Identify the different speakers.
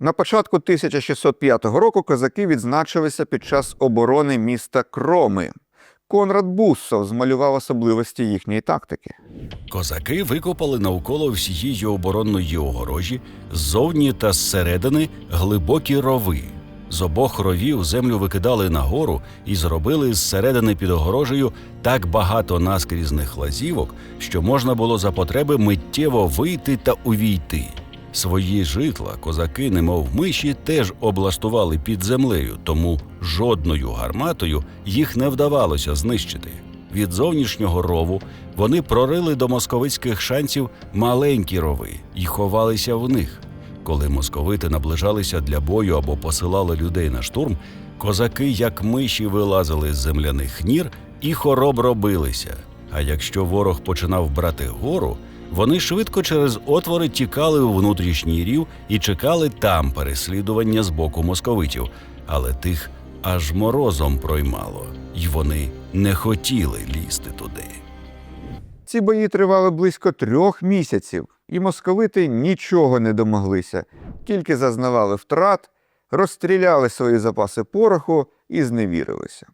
Speaker 1: На початку 1605 року козаки відзначилися під час оборони міста Кроми. Конрад Буссов змалював особливості їхньої тактики.
Speaker 2: Козаки викопали навколо всієї оборонної огорожі ззовні та зсередини глибокі рови. З обох ровів землю викидали нагору і зробили зсередини під огорожею так багато наскрізних лазівок, що можна було за потреби миттєво вийти та увійти. Свої житла козаки, немов миші, теж облаштували під землею, тому жодною гарматою їх не вдавалося знищити. Від зовнішнього рову вони прорили до московицьких шанців маленькі рови і ховалися в них. Коли московити наближалися для бою або посилали людей на штурм, козаки, як миші, вилазили з земляних нір і хоробро билися. А якщо ворог починав брати гору, вони швидко через отвори тікали у внутрішній рів і чекали там переслідування з боку московитів, але тих аж морозом проймало, й вони не хотіли лізти туди.
Speaker 1: Ці бої тривали близько трьох місяців, і московити нічого не домоглися, тільки зазнавали втрат, розстріляли свої запаси пороху і зневірилися.